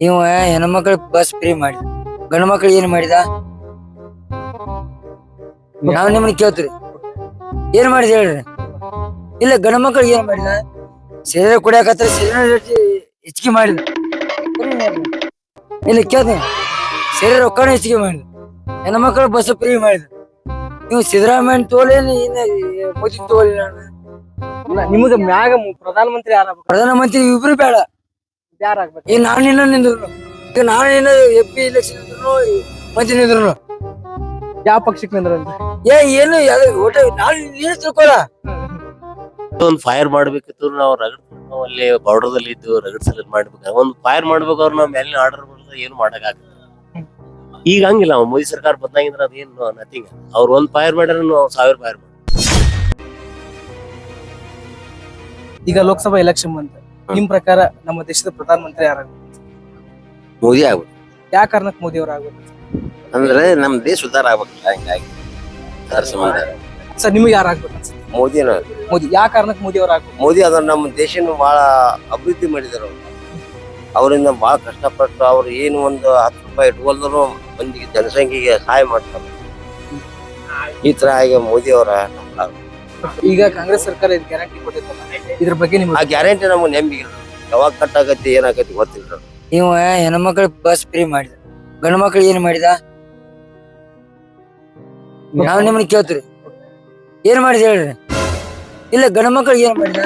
ಇವ ಹೆಣ್ಮಕ್ಳ bus free ಮಾಡಿದ ಗಂಡು ಮಕ್ಳು ಏನ್ ಮಾಡಿದ? ನಾವ್ ನಿಮ್ಮನ್ನ ಕೇಳ್ತೀರಿ ಏನ್ ಮಾಡಿದ ಹೇಳ್ರಿ? ಇಲ್ಲ ಗಂಡು ಮಕ್ಳಿಗೆ ಏನ್ ಮಾಡಿದ? ಸೀರೆ ಕುಡಿಯಾಕತ್ರ ಸೀರೆ ಹೆಚ್ಚಿಗೆ ಮಾಡಿದ. ಇಲ್ಲ ಕೇಳ್ತೀನಿ. ಸೀರೆ ರೊಕ್ಕನ ಹೆಚ್ಚಿಗೆ ಮಾಡಿದ. ಹೆಣ್ಮಕ್ಳು ಬಸ್ ಫ್ರೀ ಮಾಡಿದ. ನೀವು ಸಿದ್ದರಾಮಯ್ಯ ತೋಲೇನು ಇನ್ನ ಮೋದಿ ತೋಲಿಲ್ಲ ನಿಮಗ ಮ್ಯಾಗ ಪ್ರಧಾನಮಂತ್ರಿ ಯಾರ ಪ್ರಧಾನಮಂತ್ರಿ ಇಬ್ರು ಬೇಡ. ಯಾರಾಗ್ಬೇಕು? ಈಗ ನಾನು ನಿನ್ನ ನಿಂದ್ರು. ಈಗ ನಾನು ನಿನ್ನ ಎಫ್ ಪಿ ಇಲೆಕ್ಷನ್ ನಿಂದ್ರು ಮಂತ್ರಿ ನಿಂದ್ರು ಯಾವ ಪಕ್ಷಕ್ಕೆ ನಿಂದ್ರ ಏ ಏನು ಒಟ್ಟು ನಾನು ನೀನು ತಿಳ್ಕೊಳ. ಒಂದ್ ಫೈರ್ ಮಾಡ್ಬೇಕಿತ್ತು ನಾವು ರಗಡ್ ನಾವು ಅಲ್ಲಿ ಬಾರ್ಡರ್ ದಲ್ಲಿ ಇದ್ದು ರಗಡ್ ಸಲ ಮಾಡ್ಬೇಕು. ಒಂದು ಫೈರ್ ಮಾಡ್ಬೇಕು ಅವ್ರು ನಾವ್ ಮೇಲಿನ ಆರ್ಡರ್ ಬಂದ್ರೆ ಏನು ಮಾಡಕ್ ಆಗಲ್ಲ. ಈಗ ಹಂಗಿಲ್ಲ ಅವ ಮೋದಿ ಸರ್ಕಾರ ಬಂದಾಗಿಂದ್ರ ಅದೇನು ನಥಿಂಗ್ ಅವ್ರು ಒಂದ್ ಫೈರ್ ಮಾಡ್ರೆ ನಾವು ಸಾವಿರ ಫೈರ್ ಮಾಡಿ ಈಗ ಲೋಕಸಭಾ ಎಲೆಕ್ಷನ್ ಬಂತ. ನಿಮ್ ಪ್ರಕಾರ ನಮ್ಮ ದೇಶದ ಪ್ರಧಾನ ಮಂತ್ರಿ ಯಾರಾಗ್ಬೇಕು? ಮೋದಿ ಆಗ್ಬೇಕು. ಯಾವ ಕಾರಣಕ್ಕೆ ಮೋದಿ ಅವ್ರ ಆಗ್ಬೇಕು? ಅಂದ್ರೆ ನಮ್ ದೇಶ ಉದ್ಧಾರ ಆಗ್ಬೇಕಲ್ಲ ಹಿಂಗಾಗಿ. ಅದ್ರ ಸಂಬಂಧ. ಸರ್ ನಿಮಗೆ ಯಾರು ಆಗ್ಬೇಕು ಮೋದಿ ಮೋದಿನ ಮೋದಿ ಯಾವ ಕಾರಣಕ್ಕೆ ಮೋದಿ ಅವ್ರ ಆಗ್ಬೇಕು? ಮೋದಿ ಅದನ್ನ ನಮ್ಮ ದೇಶನ ಬಹಳ ಅಭಿವೃದ್ಧಿ ಮಾಡಿದಾರ ಅವ್ರು. ಅವರಿಂದ ಬಹಳ ಕಷ್ಟಪಟ್ಟು ಅವ್ರು ಏನು ಒಂದು ಹತ್ತು ರೂಪಾಯಿ ಇಟ್ಕೊಲ್ದ್ರು ಮಂದಿಗೆ ಜನಸಂಖ್ಯೆಗೆ ಸಹಾಯ ಮಾಡ್ತಾರೆ. ಈ ತರ ಆಗಿ ಮೋದಿ ಅವರ ಈಗ ಕಾಂಗ್ರೆಸ್ ಸರ್ಕಾರ ಇದು ಗ್ಯಾರಂಟಿ ಕೊಟ್ಟಿದ್ದಲ್ಲ ಇದ್ರ ಬಗ್ಗೆ ನಿಮ್ಗೆ ಆ ಗ್ಯಾರಂಟಿ ನಮಗೆ ನಂಬಿಕೆ. ಯಾವಾಗ ಕಟ್ ಆಗತ್ತೆ ಏನಾಗತ್ತೆ ಗೊತ್ತಿಲ್ಲ ನೀವು ಹೆಣ್ಮಕ್ಳ ಬಸ್ ಫ್ರೀ ಮಾಡಿದ. ಗಂಡು ಮಕ್ಳು ಏನ್ ಮಾಡಿದ? ನಾವು ನಿಮ್ಮನ್ನ ಕೇಳ್ತೀರಿ ಏನ್ ಮಾಡಿದ ಹೇಳ್ರಿ? ಇಲ್ಲ ಗಂಡು ಮಕ್ಳಿಗೆ ಏನ್ ಮಾಡಿದ?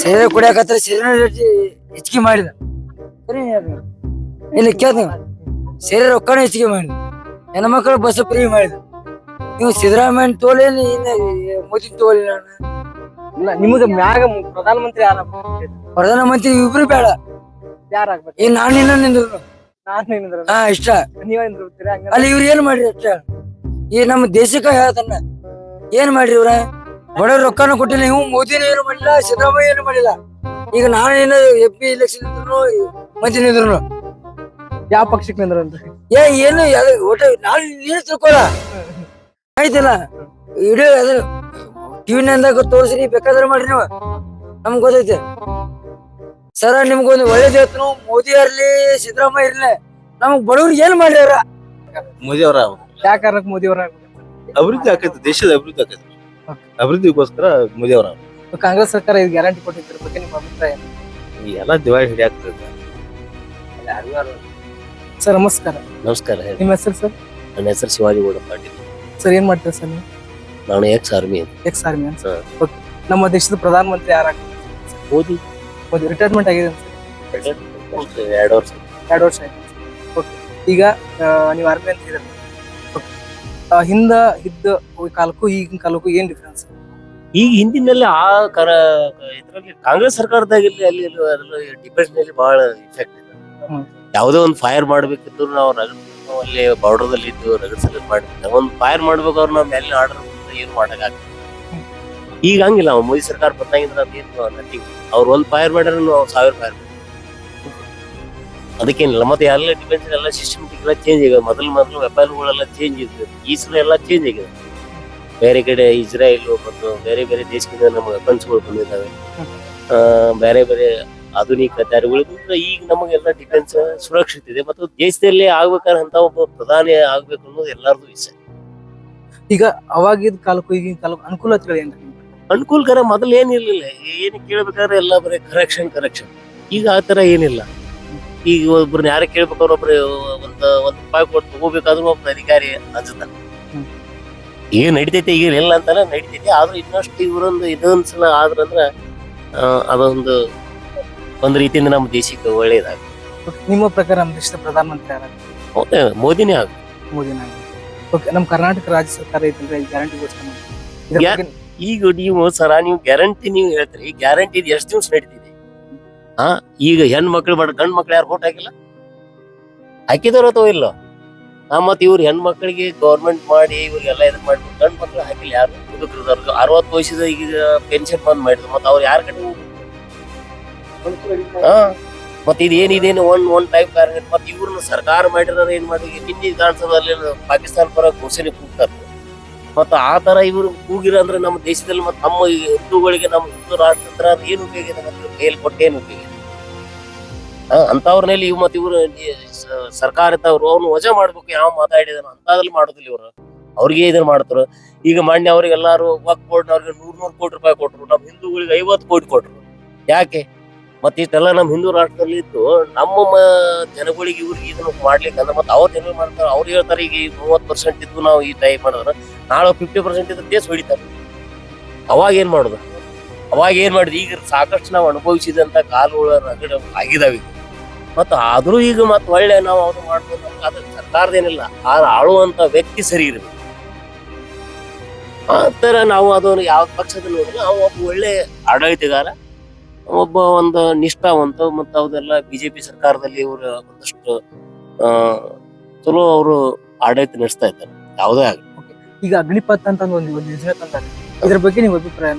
ಸೀರೆ ಕುಡಿಯಾಕತ್ರ ಸಿಗರೇಟ್ ಹೆಚ್ಚಿಗೆ ಮಾಡಿದ. ಸರಿ. ಇಲ್ಲ ಕೇಳ್ತೀನಿ. ಸಿಗರೇಟ್ ರೊಕ್ಕನ ಹೆಚ್ಚಿಗೆ ಮಾಡಿದ. ಹೆಣ್ಮಕ್ಳು ಬಸ್ ಫ್ರೀ ಮಾಡಿದ. ನೀವು ಸಿದ್ದರಾಮಯ್ಯ ತೋಲೇನು ಮೋದಿ ಮೋದಿ ನಾನು. ಇಲ್ಲ, ನಿಮಗ ಮ್ಯಾಗ ಪ್ರಧಾನಮಂತ್ರಿ ಪ್ರಧಾನ ಮಂತ್ರಿ ಯಾರಾಗ್ಬೇಕು ಪ್ರಧಾನಮಂತ್ರಿ ಇಬ್ರು ಬೇಡ. ಯಾರಾಗ್ಬೇಕು? ನಾನು ನಿನ್ನ ನಿಂದ್ರು. ನಾನು ಹಾ ಇಷ್ಟ. ನೀವೇ ಅಲ್ಲಿ ಇವ್ರು ಏನ್ ಮಾಡ್ರಿ ಅಷ್ಟ? ಈ ನಮ್ಮ ದೇಶಕ್ಕ ಹೇಳ್ತಾನ. ಏನ್ ಮಾಡ್ರಿ ಇವ್ರ? ಬಡ ರೊಕ್ಕನ ಕೊಟ್ಟಿಲ್ಲ ಇವ್ ಮೋದಿನ ಏನು ಮಾಡಿಲ್ಲ ಸಿದ್ದರಾಮಯ್ಯ ಏನು ಮಾಡಿಲ್ಲ. ಈಗ ನಾನು ಏನು ಎಫ್ ಪಿ ಇಲೆಕ್ಷನ್ ಇದ್ರು ಮಂತ್ರಿ ನಿಂದ್ರು ಯಾವ ಪಕ್ಷಕ್ಕೆ ಅಂತ? ಏ ಏನು ಒಟ್ಟು ನಾನು ನೀನು ತಿಳ್ಕೊಳ. ಆಯ್ತಿಲ್ಲ? ಇಡೀ ಟಿವಿ ಟಿವಿನಂದಾಗ ತೋರಿಸ್ರಿ ಬೇಕಾದ್ರೆ ಮಾಡ್ರಿ ನೀವು. ನಮ್ಗೆ ಗೊತ್ತೈತೆ. ಸರ ನಿಮ್ಗೊಂದು ಒಳ್ಳೇದು ಹೇಳ್ತು ಮೋದಿ ಇರ್ಲಿ ಸಿದ್ದರಾಮಯ್ಯ ಇರ್ಲಿ ನಮಗ್ ಬಡವ್ರಿಗೆ ಏನ್ ಮಾಡ್ಯಾರ ಮೋದಿ ಅವರ ಯಾವ ಕಾರಣಕ್ಕೆ ಮೋದಿ ಅವರ ಅಭಿವೃದ್ಧಿ ಆಕೈತಿ ದೇಶದ ಅಭಿವೃದ್ಧಿ ಆಕೈತಿ ಅಭಿವೃದ್ಧಿಗೋಸ್ಕರ ಮೋದಿ ಅವರ ಕಾಂಗ್ರೆಸ್ ಸರ್ಕಾರ ಇದು ಗ್ಯಾರಂಟಿ ಕೊಟ್ಟಿದ್ರ ಬಗ್ಗೆ ನಿಮ್ಮ ಅಭಿಪ್ರಾಯ ಎಲ್ಲ ದಿವಾಳಿ ಹಿಡಿಯಾಕ್ತದೆ. ಸರ್ ನಮಸ್ಕಾರ. ನಮಸ್ಕಾರ ಹೇಳಿ. ನಿಮ್ಮ ಹೆಸರು ಸರ್? ನನ್ನ ಹೆಸರು ಶಿವಾಜಿ ಗೌಡ ಪಾಟೀಲ್. ಸರ್ ಏನ್ ಮಾಡ್ತೀರಾ ಸರ್ ನೀವು? ನಾನು ಎಕ್ಸ್ ಆರ್ಮಿ ಎಕ್ಸ್ ಆರ್ಮಿ ಅಂತ. ಓಕೆ ನಮ್ಮ ದೇಶದ ಪ್ರಧಾನ ಮಂತ್ರಿ ಯಾರಾಗ್ಬೇಕು ಓದಿ ಮೋದಿ ರಿಟೈರ್ಮೆಂಟ್ ಆಗಿದೆ ಸರ್ ಎರಡು ವರ್ಷ. ಎರಡು ವರ್ಷ ಆಯ್ತು. ಓಕೆ ಈಗ ಆ, ನೀವು ಆರ್ಮಿ ಅಂತ ಇದ್ದೀರ ಓಕೆ ಹಿಂದ ಇದ್ದ ಕಾಲಕ್ಕೂ ಈಗಿನ ಕಾಲಕ್ಕೂ ಏನ್ ಡಿಫ್ರೆನ್ಸ್ ಈಗ ಹಿಂದಿನಲ್ಲಿ ಆ ಕರ ಇದ್ರಲ್ಲಿ ಕಾಂಗ್ರೆಸ್ ಸರ್ಕಾರದಾಗಿರ್ಲಿ ಅಲ್ಲಿ ಡಿಪ್ರೆಷನ್ನಲ್ಲಿ ಬಹಳ ಇಫೆಕ್ಟ್ ಇದೆ. ಹ್ಮ್. ಯಾವುದೋ ಒಂದು ಫೈರ್ ಮಾಡ್ಬೇಕಿದ್ರು ನಾವು ರಗಡ್ ನಾವು ಅಲ್ಲಿ ಬಾರ್ಡರ್ ದಲ್ಲಿ ಇದ್ದು ರಗಡ್ ಸಲ ಮಾಡ್ಬೇಕು ಒಂದು ಫೈರ್ ಮಾಡ್ಬೇಕು ನಾವು ಮೇಲಿನ ಆರ್ಡರ್ ಏನು ಮಾಡಕ್ ಆಗ್ತದೆ ಈಗ ಹಂಗಿಲ್ಲ ಮೋದಿ ಸರ್ಕಾರ ಬಂದಾಗಿಂದ್ರ ಅದೇನು ನಥಿಂಗ್ ಅವ್ರು ಒಂದು ಫೈರ್ ಮಾಡ್ಯಾರ ನಾವು ಸಾವಿರ ಫೈರ್ ಅದಕ್ಕೇನಿಲ್ಲ, ಮತ್ತೆ ಎಲ್ಲ ಡಿಫೆನ್ಸ್ ಎಲ್ಲ ಸಿಸ್ಟಮ್ಟಿಕ್ ಎಲ್ಲ ಚೇಂಜ್ ಆಗಿದೆ. ಮೊದಲು ಮೊದಲು ವೆಪನ್ಗಳೆಲ್ಲ ಚೇಂಜ್ ಇತ್ತು ಈ ಸಲ ಎಲ್ಲ ಚೇಂಜ್ ಆಗಿದೆ. ಬೇರೆ ಕಡೆ ಇಸ್ರಾಯೇಲು ಮತ್ತು ಬೇರೆ ಬೇರೆ ದೇಶದಿಂದ ನಮ್ಮ ವೆಪನ್ಸ್ಗಳು ಬಂದಿದ್ದಾವೆ. ಬೇರೆ ಬೇರೆ ಆಧುನಿಕ ಇದ್ರಿಂದ ಈಗ ನಮಗೆಲ್ಲ ಡಿಫೆನ್ಸ್ ಸುರಕ್ಷಿತ ಇದೆ. ಮತ್ತು ದೇಶದಲ್ಲಿ ಆಗ್ಬೇಕಾದ್ರೆ ಅಂತ ಒಬ್ಬ ಪ್ರಧಾನಿ ಆಗ್ಬೇಕು ಅನ್ನೋದು ಎಲ್ಲಾರ್ದು ಇಚ್ಛೆ. ಈಗ ಅವಾಗಿದ ಕಾಲಕ್ಕೂ ಈಗಿನ ಕಾಲಕ್ಕೂ ಅನುಕೂಲತೆಗಳು ಏನ್ರಿ ಅನುಕೂಲಕರ ಮೊದಲು ಏನಿರ್ಲಿಲ್ಲ. ಏನು ಕೇಳ್ಬೇಕಾದ್ರೆ ಎಲ್ಲ ಬರೀ ಕರೆಕ್ಷನ್ ಕರೆಕ್ಷನ್ ಈಗ ಆ ತರ ಏನಿಲ್ಲ. ಈಗ ಒಬ್ರನ್ನ ಯಾರು ಕೇಳ್ಬೇಕಾದ್ರೆ ಒಬ್ರು ಒಂದ್ ಒಂದ್ ರೂಪಾಯಿ ಕೊಟ್ಟು ತಗೋಬೇಕಾದ್ರೂ ಒಬ್ಬ ಅಧಿಕಾರಿ ಅಂಜುತ್ತಾನೆ ಏನ್ ನಡಿತೈತೆ ಈಗ ಇಲ್ಲ ಅಂತಲ್ಲ ನಡಿತೈತೆ. ಆದ್ರೂ ಇನ್ನಷ್ಟು ಇವರೊಂದು ಇದೊಂದ್ಸಲ ಆದ್ರಂದ್ರ ಅದೊಂದು ಒಂದ್ ರೀತಿಯಿಂದ ನಮ್ಮ ದೇಶಕ್ಕೆ ಒಳ್ಳೇದಾಗ ನಿಮ್ಮ ಪ್ರಕಾರ ನಮ್ಮ ದೇಶದ ಪ್ರಧಾನಮಂತ್ರಿ ಯಾರು? ಮೋದಿನೇ ಆಗ ಮೋದಿನ ಓಕೆ ನಮ್ಮ ಕರ್ನಾಟಕ ರಾಜ್ಯ ಸರ್ಕಾರ ಗ್ಯಾರಂಟಿ ಘೋಷಣೆ ಮಾಡಿ. ಇದ್ರ ಬಗ್ಗೆ ಈಗ ನೀವು ಸರ ನೀವು ಗ್ಯಾರಂಟಿ ನೀವು ಹೇಳ್ತೀರಿ. ಗ್ಯಾರಂಟಿ ಇದು ಎಷ್ಟು ದಿವಸ ನಡೀತಿದೆ? ಹಾ ಈಗ ಹೆಣ್ ಮಕ್ಳು ಬಡ ಗಂಡ್ ಮಕ್ಳು ಯಾರು ವೋಟ್ ಹಾಕಿಲ್ಲ? ಹಾಕಿದವ್ರು ಅಥವಾ ಇಲ್ಲ? ಆ ಮತ್ತೆ ಇವ್ರು ಹೆಣ್ ಮಕ್ಳಿಗೆ ಗೌರ್ಮೆಂಟ್ ಮಾಡಿ ಇವ್ರಿಗೆಲ್ಲ ಇದನ್ನ ಮಾಡ್ಬಿಟ್ಟು ಗಂಡ್ ಮಕ್ಳು ಹಾಕಿಲ್ಲ ಯಾರು? ಮುದುಕರದವ್ರಿಗೆ ಅರವತ್ತು ವರ್ಷದ ಈಗ ಪೆನ್ಷನ್ ಬಂದ್ ಮಾಡಿದ್ರು. ಮತ್ತೆ ಅವ್ರು ಯಾರು ಕಡೆ ಹೋಗ್ಬೇಕು? ಹಾ, ಮತ್ತೆ ಇದೇನ್ ಇದೇನು ಒನ್ ಒನ್ ಟೈಪ್ ಕಾರ್ಯ ಮತ್ತೆ ಇವ್ರನ್ನ ಸರ್ಕಾರ ಮಾಡಿರೋರು ಏನ್ ಮಾಡಿ ನಿನ್ನೆ ವಿಧಾನಸಭೆಯಲ್ಲಿ ಪಾಕಿಸ್ತಾನ ಪರ ಘೋಷಣೆ ಕೂಗ್ತಾರೆ. ಮತ್ತ ಆ ತರ ಇವರು ಕೂಗಿರ ಅಂದ್ರೆ ನಮ್ಮ ದೇಶದಲ್ಲಿ ಮತ್ತೆ ನಮ್ಮ ಹಿಂದೂಗಳಿಗೆ, ನಮ್ಮ ಹಿಂದೂ ರಾಷ್ಟ್ರ ಏನು ಉಪಯೋಗ ಇದೆ ಮತ್ತೆ ಏನು ಉಪಯೋಗ ಇದೆ? ಇವ್ ಮತ್ ಇವ್ರು ಸರ್ಕಾರ ಇದ್ದವ್ರು ಅವ್ನು ವಜಾ ಮಾಡ್ಬೇಕು, ಯಾವ ಮಾತಾಡಿದಾನ ಅಂತದಲ್ಲಿ ಮಾಡೋದಿಲ್ಲ ಇವ್ರು. ಅವ್ರಿಗೆ ಇದನ್ನ ಮಾಡ್ತಾರ. ಈಗ ಮಾನ್ಯ ಅವ್ರಿಗೆ ಎಲ್ಲಾರು ವಕ್ ಬೋರ್ಡ್ ಅವ್ರಿಗೆ ನೂರ್ ನೂರ್ ಕೋಟಿ ರೂಪಾಯಿ ಕೊಟ್ರು ನಮ್ ಹಿಂದೂಗಳಿಗೆ ಐವತ್ತು ಕೋಟಿ ಕೊಟ್ರು. ಯಾಕೆ? ಮತ್ತೆ ಇಷ್ಟೆಲ್ಲ ನಮ್ಮ ಹಿಂದೂ ರಾಷ್ಟ್ರದಲ್ಲಿ ಇದ್ದು, ನಮ್ಮ ಜನಗಳಿಗೆ ಇವ್ರಿಗೆ ಇದನ್ನ ಮಾಡ್ಲಿಕ್ಕೆ ಅಂದ್ರೆ ಮತ್ತೆ ಅವ್ರು ಏನೇನ್ ಮಾಡ್ತಾರೆ ಅವ್ರು ಹೇಳ್ತಾರೆ, ಈಗ ಮೂವತ್ ಪರ್ಸೆಂಟ್ ಇದ್ದು ನಾವು ಈ ಟೈಪ್ ಮಾಡಿದ್ರೆ ನಾಳೆ ಫಿಫ್ಟಿ ಪರ್ಸೆಂಟ್ ಇದ್ರೆ ದೇಶ ಹೊಡಿತಾರೆ. ಅವಾಗ ಏನು ಮಾಡೋದು? ಅವಾಗ ಏನು ಮಾಡಿದ್ವಿ ಈಗ ಸಾಕಷ್ಟು ನಾವು ಅನುಭವಿಸಿದಂತ ಕಾಲುಗಳ ರಗಡ ಆಗಿದಾವೆ ಮತ್ತು ಆದರೂ ಈಗ ಮತ್ತೆ ಒಳ್ಳೆ ನಾವು ಅವ್ರು ಮಾಡ್ಬೋದು ಅದು ಸರ್ಕಾರದೇನಿಲ್ಲ ಆ ಆಳುವಂತ ವ್ಯಕ್ತಿ ಸರಿ ಇರಬೇಕು. ಆ ಥರ ನಾವು ಅದನ್ನು ಯಾವ ಪಕ್ಷದ ನೋಡಿದ್ರೆ, ಅವ ಒಬ್ಬ ಒಳ್ಳೆ ಆಡಳಿತಗಾರ ಒಬ್ಬ ಒಂದು ನಿಷ್ಠಾವಂತ ಮತ್ತು ಜೆ ಬಿಜೆಪಿ ಸರ್ಕಾರದಲ್ಲಿ ಇವರು ಒಂದಷ್ಟು ಚಲೋ ಅವರು ಆಡಳಿತ ನಡೆಸ್ತಾ ಇದ್ದಾರೆ. ಯಾವುದೇ ಆಗಲಿ. ಈಗ ಅಗ್ನಿಪಥ್ ಅಂತ ಒಂದು ಒಂದು ಯೋಜನೆ ತಂದಾರೆ. ಇದ್ರ ಬಗ್ಗೆ ನೀವು ಅಭಿಪ್ರಾಯ?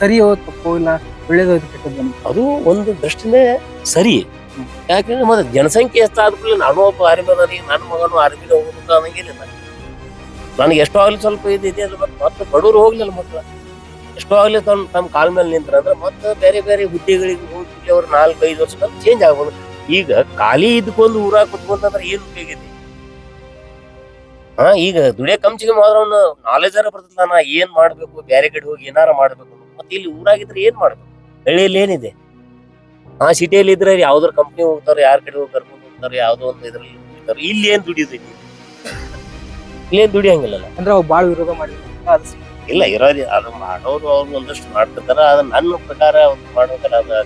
ಸರಿಯೋ ತಪ್ಪೋ ಇಲ್ಲ ಒಳ್ಳೇದೋ ಇದು ಕೆಟ್ಟದ್ದು ಅದು ಒಂದು ದೃಷ್ಟಿನೇ ಸರಿ. ಯಾಕಂದ್ರೆ ಮತ್ತೆ ಜನಸಂಖ್ಯೆ ಎಷ್ಟಾದ ಕೂಡಲೇ ನಾನು ಒಬ್ಬ ಆರ್ಮಿ ನನಗೆ ನನ್ನ ಮಗನು ಆರ್ಮಿಗೆ ಹೋಗ್ಬೇಕು ಅನ್ನಂಗಿಲ್ಲ ನನಗೆ. ಎಷ್ಟೋ ಆಗ್ಲಿ ಸ್ವಲ್ಪ ಇದು ಮತ್ತೆ ಬಡವರು ಹೋಗ್ಲಿಲ್ಲ ಮಕ್ಕಳು ಎಷ್ಟೋ ಆಗ್ಲಿ ತಮ್ಮ ತಮ್ಮ ಕಾಲ ಮೇಲೆ ನಿಂತ್ರ ಅಂದ್ರೆ ಮತ್ತೆ ಬೇರೆ ಬೇರೆ ಹುದ್ದೆಗಳಿಗೆ ಹೋಗಿ ಅವ್ರು ನಾಲ್ಕು ಐದು ವರ್ಷ ಚೇಂಜ್ ಆಗ್ಬೋದು. ಈಗ ಖಾಲಿ ಇದ್ಕೊಂಡು ಊರಾಗ ಕುತ್ಕೊಂತಂದ್ರೆ ಏನ್ ಉಪಯೋಗ ಹಾ, ಈಗ ದುಡಿಯ ಕಂಚಿಗೆ ಮಾತ್ರ ಅವ್ನು ನಾಲೆಜ್ ಬರ್ತದ ನಾ ಏನ್ ಮಾಡ್ಬೇಕು, ಬೇರೆ ಕಡೆ ಹೋಗಿ ಏನಾರ ಮಾಡ್ಬೇಕು ಮತ್ತೆ ಇಲ್ಲಿ ಊರಾಗಿದ್ರೆ ಏನ್ ಮಾಡ್ಬೇಕು? ಹಳ್ಳಿಯಲ್ಲಿ ಏನಿದೆ? ಆ ಸಿಟಿಯಲ್ಲಿ ಇದ್ರೆ ಯಾವ್ದಾರ ಕಂಪ್ನಿ ಹೋಗ್ತಾರೆ, ಯಾರ ಕಡೆ ಹೋಗಿ ಕರ್ಕೊಂಡು ಹೋಗ್ತಾರೆ, ಯಾವ್ದೋ ಒಂದು ಇದ್ರಲ್ಲಿ ಹೋಗ್ತಾರೆ. ಇಲ್ಲಿ ಏನ್ ದುಡಿಯೋದು ಇಲ್ಲಿ? ಏನ್ ದುಡಿಯಂಗಿಲ್ಲ ಅಂದ್ರೆ ಬಾಳ ವಿರೋಧ ಮಾಡಿದ್ರು. ಇಲ್ಲ ಇರೋದು ಅದು ಮಾಡೋರು ಅವ್ರು ಒಂದಷ್ಟು ಮಾಡ್ತಿರ್ತಾರ ಅದು ನನ್ನ ಪ್ರಕಾರ ಅವ್ರು ಮಾಡ್ಬೇಕಲ್ಲ ಅದು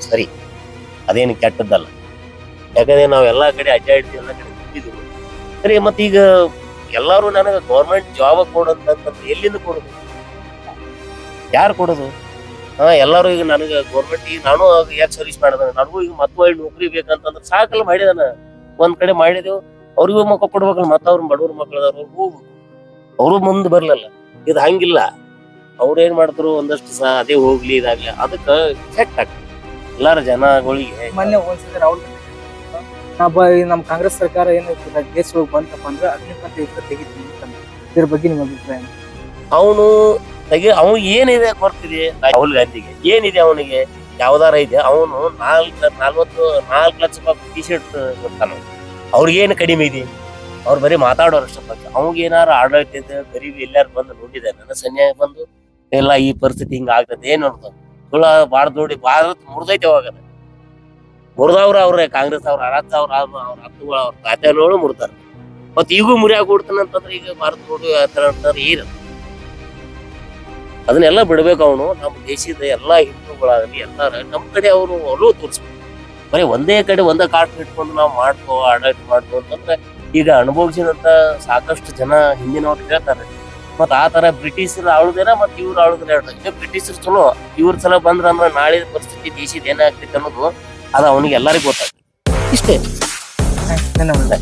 ಸರಿ. ಅದೇನು ಕೆಟ್ಟದ್ದಲ್ಲ. ಯಾಕಂದ್ರೆ ನಾವು ಎಲ್ಲಾ ಕಡೆ ಅಡ್ಡಾಡ್ತೀವಿ ಎಲ್ಲ ಕಡೆ ದುಡ್ಡಿದ್ವಿ ಸರಿ ಮತ್ತೀಗ ಎಲ್ಲಾರು ನನಗೆ ಗೌರ್ಮೆಂಟ್ ಜಾಬ್ ಕೊಡೋದಂತಂದ್ರೆ ಎಲ್ಲಿಂದ ಕೊಡೋದು? ಯಾರು ಕೊಡೋದು? ಹಾ, ಎಲ್ಲಾರು ಈಗ ನನಗೆ ಗೌರ್ಮೆಂಟ್ ಈಗ ನಾನು ಯಾಕೆ ಸರ್ವಿಸ್ ಮಾಡಿದ? ನನಗೂ ಈಗ ಮತ್ತೆ ನೌಕರಿ ಬೇಕಂತಂದ್ರೆ ಸಾಕಲ್ಲ ಮಾಡಿದಾನ ಒಂದ್ ಕಡೆ ಮಾಡಿದೆವು, ಅವ್ರಿಗೂ ಮಕ್ಕಳು ಕೊಡ್ಬೇಕಲ್ಲ ಮತ್ತವ್ರ ಅವ್ರ ಬಡವ್ರ ಮಕ್ಕಳು ಅವ್ರಿಗೂ ಅವರು ಮುಂದೆ ಬರ್ಲಲ್ಲ. ಇದು ಹಂಗಿಲ್ಲ. ಅವ್ರು ಏನ್ ಮಾಡ್ತಾರು ಒಂದಷ್ಟು ಸಹ ಅದೇ ಹೋಗ್ಲಿ ಇದಾಗ್ಲಿ ಅದಕ್ಕ ಎಫೆಕ್ಟ್ ಆಗ್ತದೆ. ಎಲ್ಲಾರ ಜನಗಳಿಗೆ ಮೊನ್ನೆ ಒಂದ್ಸತಿ ರಾಹುಲ್ ನಮ್ಮ ಕಾಂಗ್ರೆಸ್ ಸರ್ಕಾರ ಏನು ದೇಶ ಬಂತಪ್ಪ ಅಂದ್ರೆ ಅಗ್ನಿಪಥ ಯುದ್ಧ ತೆಗಿತೀನಿ. ಇದ್ರ ಬಗ್ಗೆ ನಿಮ್ಮ ಅಭಿಪ್ರಾಯ? ಅವನು ತೆಗೆ ಅವನು ಏನಿದೆ ಬರ್ತಿದೆ ರಾಹುಲ್ ಗಾಂಧಿಗೆ. ಏನಿದೆ ಅವನಿಗೆ? ಯಾವ್ದಾರ ಇದೆ. ಅವನು ನಾಲ್ಕು ನಲ್ವತ್ತು ನಾಲ್ಕು ಲಕ್ಷ ರೂಪಾಯಿ ಟಿ ಶರ್ಟ್ ಕೊಡ್ತಾನ. ಅವ್ರಿಗೇನು ಕಡಿಮೆ ಇದೆ? ಅವ್ರು ಬರೀ ಮಾತಾಡೋರು ಅಷ್ಟೇ ಬಗ್ಗೆ ಅವ್ಗೆ ಏನಾರ ಆಡಳಿತ ಬರೀ ಎಲ್ಲಾರು ಬಂದು ನೋಡಿದೆ ನನ್ನ ಸನ್ಯಾಯ ಬಂದು, ಎಲ್ಲ ಈ ಪರಿಸ್ಥಿತಿ ಹಿಂಗ ಆಗ್ತದೆ, ಏನ್ ನೋಡ್ತಾವ ಹುಳ ಬಾಳ ನೋಡಿ ಭಾರತ ಮುರಿದೈತೆ ಅವಾಗ ಮುರಿದವ್ರ ಅವ್ರೆ, ಕಾಂಗ್ರೆಸ್ ಅವ್ರ ಅರತ್ ಅವ್ರ ಅವ್ರ ಹತ್ತುಗಳು ಅವ್ರ ಖಾತೆನೋಳು ಮುರಿದಾರ. ಮತ್ ಈಗೂ ಮುರಿಯಾಗ ಕೊಡ್ತಾನಂತಂದ್ರೆ ಈಗ ಭಾರತ ನೋಡಿ ಆತರ ಏನು ಅದನ್ನೆಲ್ಲ ಬಿಡ್ಬೇಕು ಅವನು, ನಮ್ಮ ದೇಶದ ಎಲ್ಲಾ ಹಿಂದೂಗಳಾಗಲಿ, ಎಲ್ಲಾರ ನಮ್ಮ ಕಡೆ ಅವರು ಒಲವು ತೋರಿಸ್ಬೇಕು. ಬರೀ ಒಂದೇ ಕಡೆ ಒಂದೇ ಕಾರ್ಡ್ ಇಟ್ಕೊಂಡು ನಾವು ಮಾಡ್ಕೋ, ಆಡಳಿತ ಮಾಡ್ಕೋ ಅಂತಂದ್ರೆ ಈಗ ಅನುಭವಿಸಿದಂತ ಸಾಕಷ್ಟು ಜನ ಹಿಂದಿನವ್ರು ಹೇಳ್ತಾರೆ. ಮತ್ತೆ ಆ ತರ ಬ್ರಿಟಿಷರು ಆಳುದೇನ, ಮತ್ತೆ ಇವ್ರು ಆಳುದ್ರ ಹೇಳ್ತಾರೆ. ಬ್ರಿಟಿಷರು ಚಲೋ, ಇವ್ರ ಸಲ ಬಂದ್ರ ಅಂದ್ರೆ ನಾಳೆ ಪರಿಸ್ಥಿತಿ ದೇಶದ ಏನಾಗ್ತೈತೆ ಅನ್ನೋದು ಅದು ಅವನಿಗೆ ಎಲ್ಲರಿಗೂ ಗೊತ್ತಾಗ್ತದೆ. ಇಷ್ಟೇ. ಧನ್ಯವಾದ